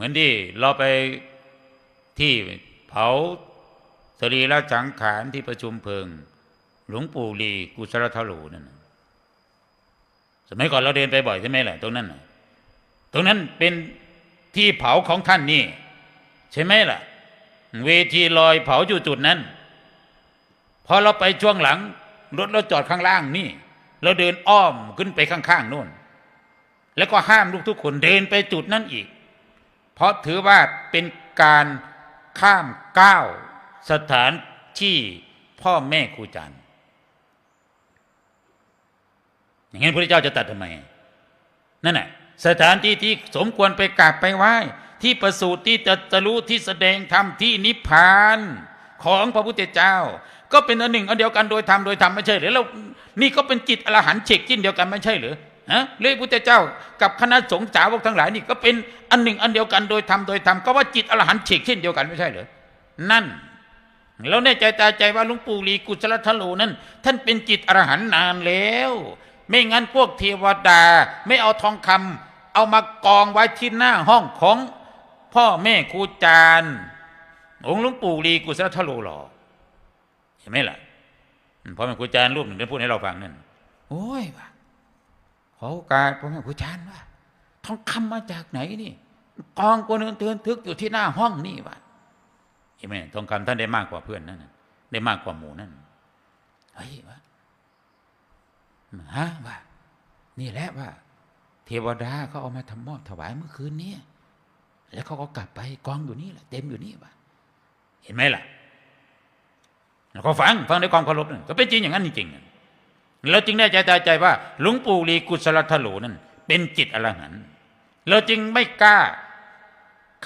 เหมือนที่เราไปที่เผาสรีระสังขารที่ประชุมเพลิง หลวงปู่ลีกุศลทโลนั่นสมัยก่อนเราเดินไปบ่อยใช่ไหมล่ะตรงนั้นตรงนั้นเป็นที่เผาของท่านนี่ ใช่ไหมล่ะ เวทีลอยเผาอยู่จุดนั้นพอเราไปช่วงหลังรถเราจอดข้างล่างนี่ เราเดินอ้อมขึ้นไปข้างๆนู่น แล้วก็ห้ามลูกทุกคนเดินไปจุดนั้นอีก เพราะถือว่าเป็นการข้ามก้าวสถานที่พ่อแม่ครูอาจารย์อย่างนั้นพระเจ้าจะตัดทำไม นั่นแหละสถานที่ที่สมควรไปกราบไปไหว้ ที่ประสูติที่จะจะรู้ที่แสดงธรรมที่นิพพานของพระพุทธเจ้า ก็เป็นอันหนึ่งอันเดียวกันโดยธรรมโดยธรรมไม่ใช่หรือแล้วนี่ก็เป็นจิตอรหันต์เฉกจิ้นเดียวกันไม่ใช่หรือ ฮะเลยพุทธเจ้า กับคณะสงฆ์สาวกทั้งหลายนี่ก็เป็นอันหนึ่งอันเดียวกันโดยธรรมโดยธรรมก็ว่าจิตอรหันต์เฉกเช่นเดียวกันไม่ใช่เหรอนั่นแล้วแน่ใจตาใจว่าหลุงปู่ลีกุศลทโลนั้น ท่านเป็นจิตอรหันต์นานแล้ว ไม่งั้นพวกเทวดาไม่เอาทองคำเอามากองไว้ที่หน้าห้องของพ่อแม่ครูจารย์องค์หลุงปู่ลีกุศลทโลหรอเห็นไหมล่ะพ่อแม่ครูจารย์รูปหนึ่งได้พูดให้เราฟังนั่นโอ้ยว่ะ ขอโอกาสพ่อแม่ครูจารย์ว่าทองคำมาจากไหนนี่กองกวนเตือนทึกอยู่ที่หน้าห้องนี่วะเห็นไหมทองคำท่านได้มากกว่าเพื่อนนั่นได้มากกว่าหมูนั่นเฮ้ยวะฮะว่านี่แหละว่า เทวดาเขาเอามาทำมอบถวายเมื่อคืนนี้แล้วเขาก็กลับไปกองอยู่นี่แหละเต็มอยู่นี่วะเห็นไหมล่ะแล้วก็ฟังฟังด้วยความเคารพนั่นก็เป็นจริงอย่างนั้นจริงๆ เราจึงได้ใจตายใจว่า หลวงปู่ลีกุศลทโลนั่นเป็นจิตอรหันต์เราจึงไม่กล้า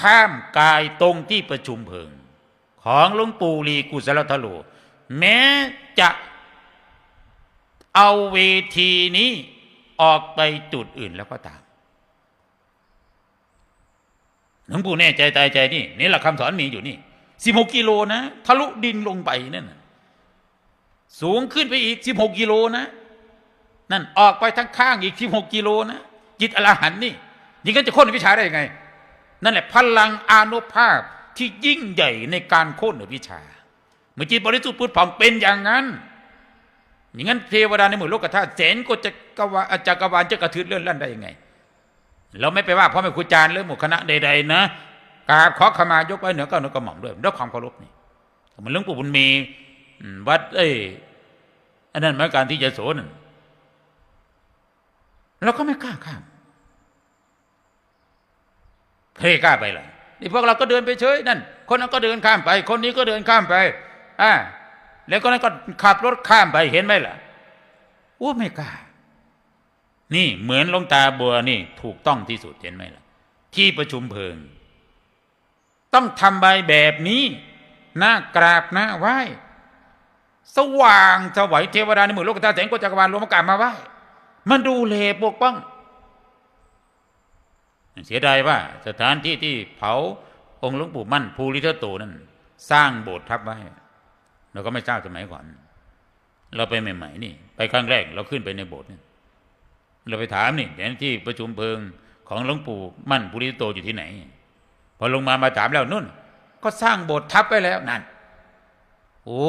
ข้ามกายตรงที่ประชุมเพลิง ของหลวงปู่ลีกุศลทโลแม้จะเอาเวทีนี้ออกไปจุดอื่นแล้วก็ตามหลวงปู่แน่ใจตายใจนี่นี่แหละคำสอนมีอยู่นี่สิบหกกิโลนะทะลุดินลงไปนั่นนะ สูงขึ้นไปอีกสิบหกกิโลนะนั่นออกไปทั้งข้างอีกสิบหกกิโลนะจิตอรหันนี่ยิ่งกันจะค้นวิชาได้ยังไง นั่นแหละพลังอานุภาพที่ยิ่งใหญ่ในการโค่นวิชา เมื่อจิตบริสุทธิ์พุทธผ่องเป็นอย่างนั้นอย่างนั้นเทวดาในหมู่โลกธาตุแสนก็จะกวาจักรวาลจะกระทืบเลื่อนลั่นได้ยังไง เราไม่ไปว่าพ่อแม่ครูอาจารย์หรือหมู่คณะใดๆนะกราบขอขมายกไว้เหนือเก้าเหนือกระหม่อมด้วยด้วยความเคารพนี่มันเรื่องปู่บุญมี วัด เอ้ยอันนั้นหมือนการที่จะโสนเราก็ไม่กล้าข้ามใครกล้าไปล่ะนี่พวกเราก็เดินไปเฉยนั่น คนนั้นก็เดินข้ามไป คนนี้ก็เดินข้ามไปอ่าแล้วก็นั้นก็ขับรถข้ามไปเห็นไหมล่ะโอ้ไม่กล้า นี่เหมือนลงตาบัวนี่ ถูกต้องที่สุดเห็นไหมล่ะ ที่ประชุมเพลิง ต้องทำใบแบบนี้หน้ากราบหน้าไหว้ สว่างสวัยเทวดาในหมู่โลกธาตุแสงกจักรวาลรวมอากาศมาไหว้มันดูแลปกป้อง เสียดายว่า สถานที่ที่เผาองค์หลวงปู่มั่นภูริทัตโตนั้นสร้างโบสถ์ทับไว้ เราก็ไม่ทราบสมัยก่อน เราไปใหม่ๆนี่ ไปครั้งแรกเราขึ้นไปในโบสถ์นี่เราไปถามนี่เดี๋ยวที่ประชุมเพลิงของหลวงปู่มั่นภูริทัตโตอยู่ที่ไหน พอลงมามาถามแล้วนุ่น ก็สร้างโบสถ์ทับไว้แล้วนั่น โอ้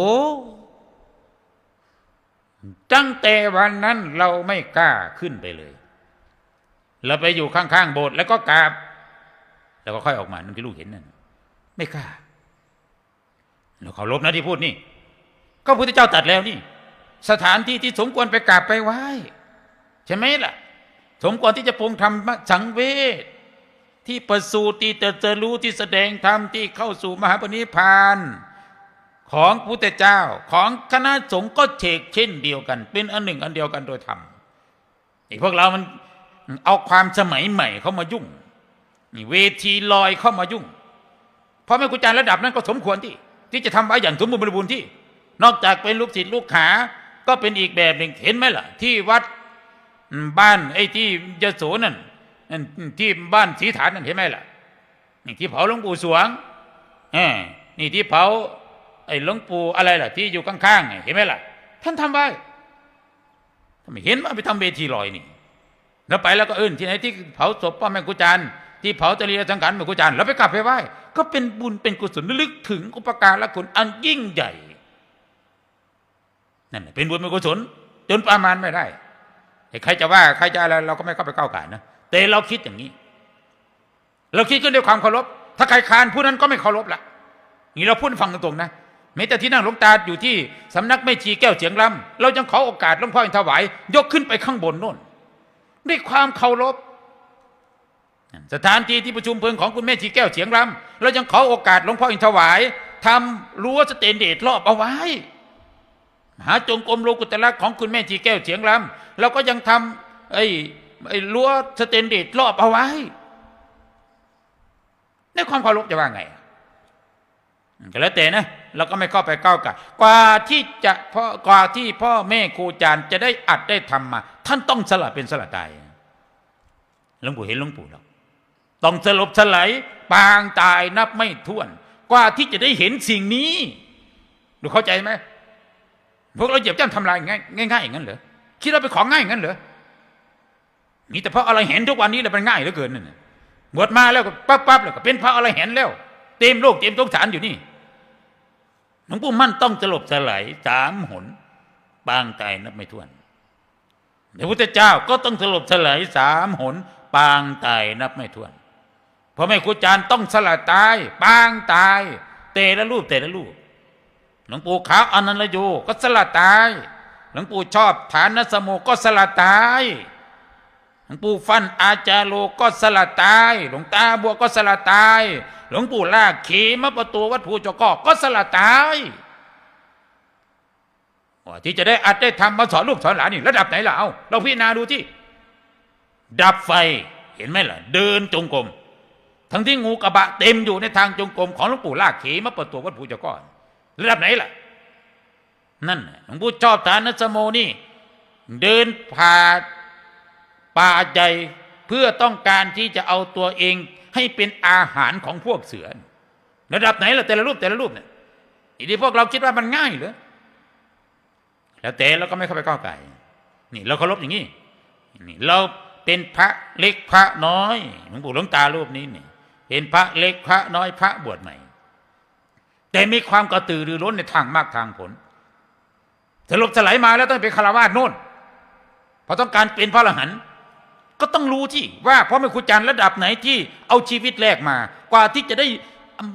ตั้งแต่วันนั้นเราไม่กล้าขึ้นไปเลย เราไปอยู่ข้างๆโบสถ์แล้วก็กราบ แล้วก็ค่อยออกมานั่นที่ลูกเห็นนั่นไม่กล้าเราเคารพนะที่พูดนี่ ก็พระพุทธเจ้าตัดแล้วนี่ สถานที่ที่สมควรไปกราบไปไหว้ใช่ไหมล่ะ สมควรที่จะปรงธรรมสังเวชที่ประสูติที่จะรู้ที่แสดงธรรมที่เข้าสู่มหาปณิพาน ของพระพุทธเจ้าของคณะสงฆ์ก็เชกเช่นเดียวกัน เป็นอันหนึ่งอันเดียวกันโดยธรรมไอ้พวกเรามันเอาความสมัยใหม่เข้ามายุ่งนี่เวทีลอยเข้ามายุ่งเพราะแม่ครูอาจารย์ระดับนั้นก็สมควรที่ ที่จะทำไว้อย่างสมบูรณ์บริบูรณ์ที่ นอกจากเป็นลูกศิษย์ลูกหาก็เป็นอีกแบบหนึ่งเห็นไหมล่ะ ที่วัดบ้านไอ้ที่ยโสนั่นนั่นที่บ้านศรีฐานนั่นเห็นไหมล่ะนี่ที่เผาหลวงปู่สวงเออนี่ที่เผา ไอ้หลวงปู่อะไรล่ะ ที่อยู่ข้างๆเห็นไหมล่ะ ท่านทำไว้ทำไมเห็นว่าไปทำเวทีลอยนี่ แล้วไปแล้วก็เอิ้นที่ไหนที่เผาศพพ่อแม่ครูอาจารย์ที่เผาจริยสังขารแม่ครูอาจารย์แล้วไปกราบไปไหว้ก็เป็นบุญเป็นกุศลลึกถึงอุปการละคุณอันยิ่งใหญ่นั่นเป็นบุญเป็นกุศลจนประมาณไม่ได้ใครจะว่าใครจะอะไรเราก็ไม่เข้าไปก้าวไก่นะแต่เราคิดอย่างนี้ เราคิดกันด้วยความเคารพถ้าใครคานผู้นั้นก็ไม่เคารพละนี่เราพูดให้ฟังตรงๆนะ แม้แต่ที่นั่งหลวงตาอยู่ที่สำนักแม่ชีแก้วเสียงลำเรายังขอโอกาสหลวงพ่ออินทวาย ยกขึ้นไปข้างบนโน่นด้วยความเคารพสถานที่ที่ประชุมเพลิงของคุณแม่ชีแก้วเสียงรำเรายังขอโอกาสหลวงพ่ออินทวายทำรั้วสเตนเดตรอบเอาไว้หาจงกรมโลกุตละของคุณแม่ชีแก้วเสียงรำเราก็ยังทำไอ้ไอ้รั้วสเตนเดตรอบเอาไว้ในความเคารพจะว่าไงอะก็แล้วแต่นะ เราก็ไม่เข้าไปก้าวไก่ายกว่าที่จะพ่อกว่าที่พ่อแม่ครูอาจารย์จะได้อัดได้ทำมา ท่านต้องสละเป็นสละตายหลวงปู่เห็นหลวงปู่แล้วต้องสลบสลายปางตายนับไม่ถ้วน กว่าที่จะได้เห็นสิ่งนี้ดูเข้าใจไหมพวกเราเหยียบย่ำทำลายง่ายง่ายอย่างนั้นเหรอคิดว่าเป็นของง่ายอย่างนั้นเหรอมีแต่เพราะอะไรเห็นทุกวันนี้แล้วมันง่ายเหลือเกินนั่นบวชมาแล้วก็ปั๊บปั๊บแล้วก็เป็นพระอะไรเห็นแล้ว เต็มโลกเต็มสงสารอยู่นี่ หลวงปู่มั่นต้องสลบสลายสามหนปางตายนับไม่ถ้วนพระพุทธเจ้าก็ต้องสลบสลายสามหนปางตายนับไม่ถ้วนพราะไม่ครูจารย์ต้องสละตาย ปางตาย เตละรูปเตละรูปหลวงปู่ขาวอนันตโยก็สละตาย หลวงปู่ชอบฐานสโมก็สละตาย หลวงปู่ฟันอาจารโลก็สละตาย หลวงตาบัวก็สละตาย หลวงปู่ลากเขมประตูวัดภูเจาก็ก็สละตายที่จะได้อัดได้ทำมาสอนลูกสอนหลานนี่ระดับไหนล่ะเอาเราพิจารณาดูที่ ดับไฟเห็นไหมล่ะ เดินจงกรมทั้งที่งูกระบะเต็มอยู่ในทางจงกรมของหลวงปู่ลากเขมาเปิดตัววัดภูเจ้าก้อนระดับไหนล่ะ นั่นหลวงปู่ชอบฐานสโมนี่ เดินผ่า ป่าใหญ่เพื่อต้องการที่จะเอาตัวเองให้เป็นอาหารของพวกเสือ ระดับไหนล่ะแต่ละรูปแต่ละรูปเนี่ยอีที่พวกเราคิดว่ามันง่ายเหรอแล้วแต่เราก็ไม่เข้าไปก้าวไก่นี่ เราเคารพอย่างนี้นี่เราเป็นพระเล็กพระน้อยหลวงปู่หลวงตารูปนี้นี่เป็นพระเล็กพระน้อยพระบวชใหม่ แต่มีความกระตือรือร้นในทางมากทางผลสลบสลายมาแล้วต้องเป็นคารวาสโน่นพอต้องการเป็นพระอรหันต์ ก็ต้องรู้ที่ว่าพ่อแม่ครูอาจารย์ระดับไหนที่เอาชีวิตแรกมา กว่าที่จะได้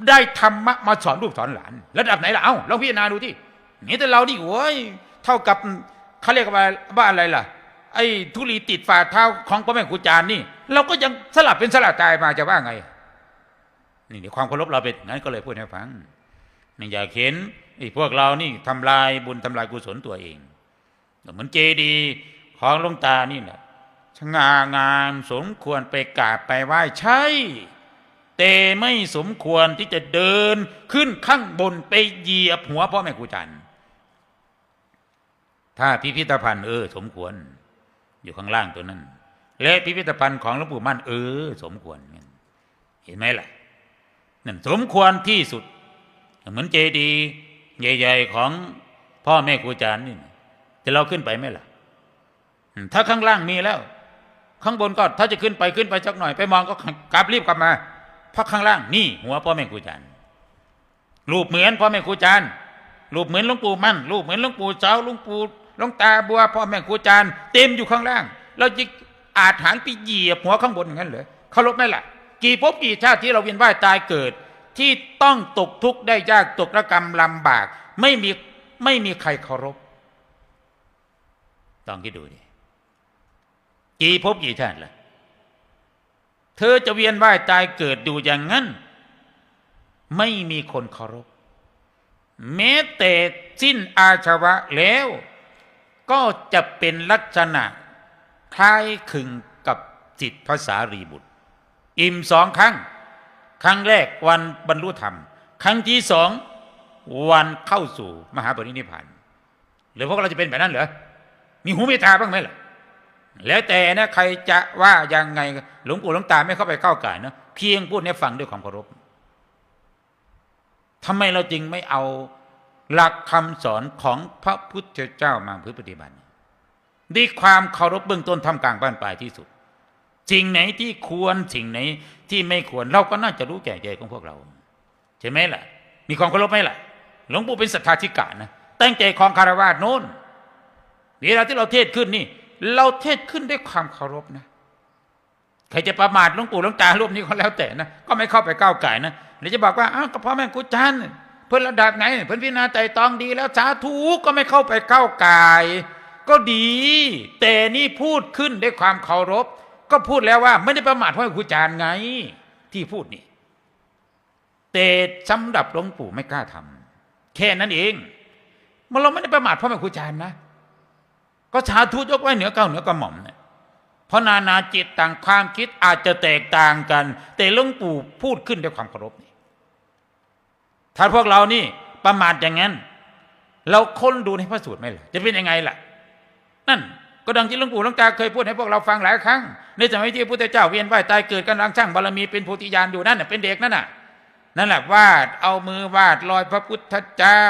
ได้ธรรมะมาสอนลูกสอนหลาน ระดับไหนล่ะเอ้าลองพิจารณาดูที่นี่แต่เราดิโอ้ยเท่ากับเขาเรียกว่าว่าอะไรล่ะ ไอ้ทุลีติดฝ่าเท้าของพ่อแม่ครูอาจารย์นี่ เราก็ยังสลับเป็นสลับตายมาจะว่าไง นี่ความเคารพเราเป็นงนั้นก็เลยพูดให้ฟังนี่อยากเห็นไอ้พวกเรานี่ทำลายบุญทำลายกุศลตัวเองเหมือนเจดีของลงตานี่แหละ งางามสมควรไปกราบไปไหว้ใช่ แต่ไม่สมควรที่จะเดินขึ้นข้างบนไปเหยียบหัวพ่อแม่ครูจารย์ถ้าพิพิธภัณฑ์เออ สมควร อยู่ข้างล่างตัวนั้น และพิพิธภัณฑ์ของหลวงปู่มั่นเออ สมควร เห็นไหมล่ะนั่นสมควรที่สุด เหมือนเจดีย์ใหญ่ๆของพ่อแม่ครูอาจารย์นี่จะเราขึ้นไปไหมล่ะ ถ้าข้างล่างมีแล้ว ข้างบนก็ถ้าจะขึ้นไปขึ้นไปสักหน่อยไปมองก็กลับรีบกลับมาเพราะข้างล่างนี่ หัวพ่อแม่ครูอาจารย์รูปเหมือนพ่อแม่ครูอาจารย์รูปเหมือนหลวงปู่มั่นรูปเหมือนหลวงปู่เจ้าหลวงปู่หลวงตาบัวพ่อแม่ครูอาจารย์เต็มอยู่ข้างล่าง เราจะอาจหารไปเหยียบหัวข้างบนอย่างนั้นเหรอเคารพไหมล่ะ กี่ภพกี่ชาติที่เราเวียนว่ายตายเกิด ที่ต้องตกทุกข์ได้ยากตกระกรรมลำบาก ไม่มีไม่มีใครเคารพต้องคิดดูดิ กี่ภพกี่ชาติล่ะ เธอจะเวียนว่ายตายเกิดดูอย่างนั้น ไม่มีคนเคารพแม้แต่สิ้นอาชวะแล้ว ก็จะเป็นลักษณะคล้ายคลึงกับจิตภาษารีบุตร อิ่มสองครั้ง ครั้งแรกวันบรรลุธรรม ครั้งที่สองวันเข้าสู่มหาปรินิพพานหรือพวกเราจะเป็นแบบนั้นเหรอมีหูมตตาบ้างไหมล่ะ แล้วแต่นะใครจะว่ายังไงหลวงปู่หลวงตาไม่เข้าไปเข้าก่ายนะเพียงพูดให้ฟังด้วยความเคารพทำไมเราจึงไม่เอาหลักคำสอนของพระพุทธเจ้ามาพื่อปฏิบัติด้วยความเคารพเบื้องต้นทำกลางบ้านปลายที่สุดสิ่งไหนที่ควรสิ่งไหนที่ไม่ควรเราก็น่าจะรู้แก่ใจของพวกเราใช่ไหมล่ะ มีความเคารพไหมล่ะ หลวงปู่เป็นศรัทธาธิกานะตั้งใจคลองคารวะโน้นเวลาที่เราเทศขึ้นนี่ เราเทศขึ้นด้วยความเคารพนะใครจะประมาทหลวงปู่หลวงตารูปนี้ก็แล้วแต่นะก็ไม่เข้าไปก้าวไก่นะหรือจะบอกว่าอ้าวก็พ่อแม่ครูจันเพื่อนระดับไหนเพื่อนพิจารณาใจตองดีแล้วสาธุก็ไม่เข้าไปก้าวไก่ก็ดี แต่นี่พูดขึ้นด้วยความเคารพ ก็พูดแล้วว่า ไม่ได้ประมาทพ่อแม่ครูจันไง ที่พูดนี่แต่สำหรับหลวงปู่ไม่กล้าทำแค่นั้นเองมันเราไม่ได้ประมาทพ่อแม่ครูอาจารย์นะ ก็สาธุยกไว้เหนือเก้าเหนือกระหม่อมเนี่ยเพราะนานาจิตต่างความคิดอาจจะแตกต่างกัน แต่หลวงปู่พูดขึ้นด้วยความเคารพนี่ถ้าพวกเรานี่ประมาทอย่างนั้น เราค้นดูในพระสูตรไหมล่ะจะเป็นยังไงล่ะ นั่นก็ดังที่หลวงปู่หลวงตาเคยพูดให้พวกเราฟังหลายครั้ง ในสมัยที่พระพุทธเจ้าเวียนว่ายตายเกิดกำลังสร้างบารมีเป็นโพธิญาณอยู่นั่นเป็นเด็กนั่นน่ะนั่นแหละวาดเอามือวาดรอยพระพุทธเจ้า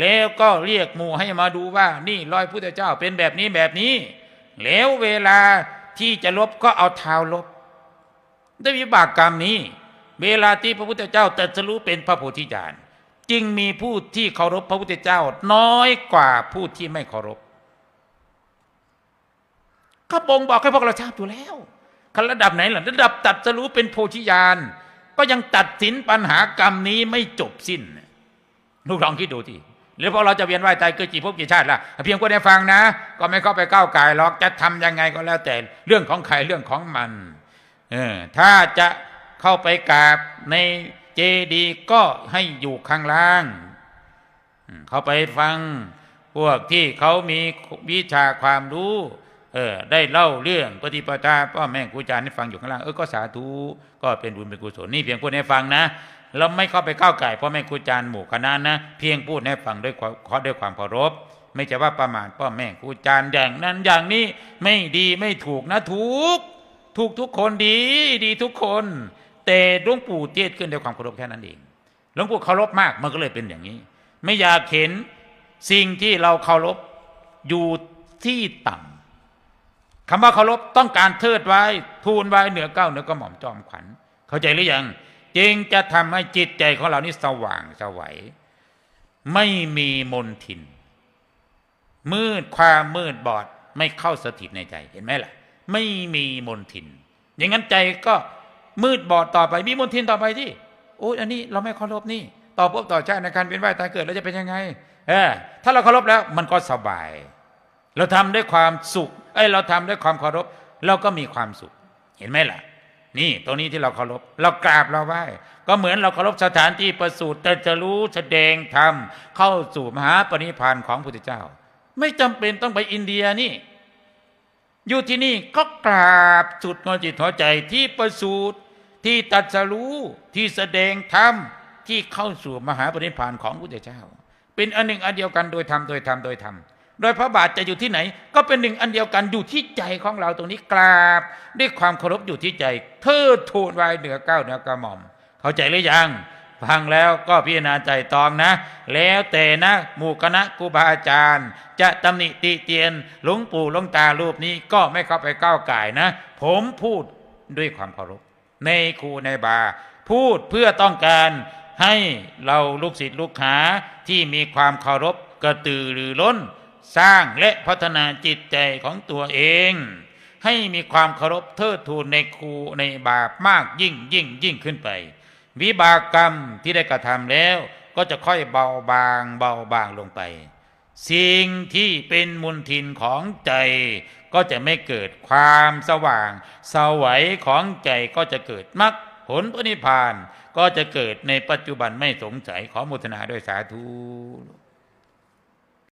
แล้วก็เรียกหมู่ให้มาดูว่า นี่รอยพุทธเจ้าเป็นแบบนี้แบบนี้ แล้วเวลาที่จะลบก็เอาเท้าลบด้วยวิบากกรรมนี้ เวลาที่พระพุทธเจ้าตรัสรู้เป็นพระโพธิญาณจึงมีผู้ที่เคารพพระพุทธเจ้าน้อยกว่าผู้ที่ไม่เคารพก็บ่งบอกให้พวกเราทราบอยู่แล้วขั้นระดับไหนล่ะระดับตรัสรู้เป็นโพธิญาณก็ยังตัดสินปัญหากรรมนี้ไม่จบสิ้น ลูกลองคิดดูที หรือพอเราจะเวียนว่ายตายเกิดกี่ภพกี่ชาติล่ะเพียงคนได้ฟังนะ ก็ไม่เข้าไปก้าวไก่หรอกจะทำยังไงก็แล้วแต่เรื่องของใครเรื่องของมันเออถ้าจะเข้าไปกราบในเจดีก็ให้อยู่ข้างล่าง เข้าไปฟังพวกที่เขามีวิชาความรู้เออได้เล่าเรื่องปฏิปทาพ่อแม่ครูอาจารย์ให้ฟังอยู่ข้างล่างเออก็สาธุก็เป็นบุญเป็นกุศลนี่เพียงพูดให้ฟังนะ เราไม่เข้าไปก้าวไก่พ่อแม่ครูอาจารย์หมู่คณะนะ เพียงพูดให้ฟังด้วยขอด้วยความเคารพ ไม่ใช่ว่าประมาทพ่อแม่ครูอาจารย์อย่างนั้นอย่างนี้ไม่ดีไม่ถูกนะถูกถูกทุกคนดีดีทุกคน แต่หลวงปู่เทศขึ้นด้วยความเคารพแค่นั้นเองหลวงปู่เคารพมากมันก็เลยเป็นอย่างนี้ ไม่อยากเห็นสิ่งที่เราเคารพอยู่ที่ต่ำคำว่าเคารพต้องการเทิดไว้ทูลไว้เหนือเก้าเหนือกระหม่อมจอมขวัญเข้าใจหรือยัง จึงจะทำให้จิตใจของเรานี่สว่างสวัย ไม่มีมนทิน มืดความมืดบอดไม่เข้าสถิตในใจเห็นไหมล่ะ ไม่มีมนทิน อย่างนั้นใจก็มืดบอดต่อไปมีมนทินต่อไปที่โอ้ยอันนี้เราไม่เคารพนี่ ต่อพบต่อชาติในการเป็นว่ายตายเกิดแล้วจะเป็นยังไง เออถ้าเราเคารพแล้วมันก็สบาย เราทำด้วยความสุขไอ้ยเราทำด้วยความเคารพเราก็มีความสุข เห็นไหมล่ะ นี่ตรงนี้ที่เราเคารพเรากราบเราไหว้ก็เหมือนเราเคารพสถานที่ประสูติแต่จะรู้แสดงธรรมเข้าสู่มหาปณิพานของพระพุทธเจ้า ไม่จำเป็นต้องไปอินเดียนี่ อยู่ที่นี่ก็กราบสุดงจิตหัวใจที่ประสูติที่ตัดสรู้ที่แสดงธรรมที่เข้าสู่มหาปณิพานของพระพุทธเจ้า เป็นอันหนึ่งอันเดียวกันโดยธรรมโดยธรรมโดยธรรม โดยพระบาทจะอยู่ที่ไหน ก็เป็นหนึ่งอันเดียวกันอยู่ที่ใจของเราตรงนี้กราบ ด้วยความเคารพอยู่ที่ใจ เทิดทูนไว้เหนือเก้าเหนือกระหม่อม เข้าใจหรือยังฟังแล้วก็พิจารณาใจตองนะ แล้วแต่นะหมู่คณะครูบาอาจารย์ จะตำหนิติเตียนหลวงปู่หลวงตารูปนี้ก็ไม่เข้าไปก้าวไก่นะ ผมพูดด้วยความเคารพในครูในบา พูดเพื่อต้องการให้เราลูกศิษย์ลูกหาที่มีความเคารพกระตือรือร้น สร้างและพัฒนาจิตใจของตัวเอง ให้มีความเคารพเทิดทูนในครูในบาปมากยิ่งยิ่งยิ่งขึ้นไป วิบากกรรมที่ได้กระทำแล้ว ก็จะค่อยเบาบางเบาบางลงไป สิ่งที่เป็นมุนทินของใจ ก็จะไม่เกิดความสว่างสวัยของใจก็จะเกิดมรรคผลพระนิพพานก็จะเกิดในปัจจุบันไม่สงสัยขอมุทนาด้วยสาธุ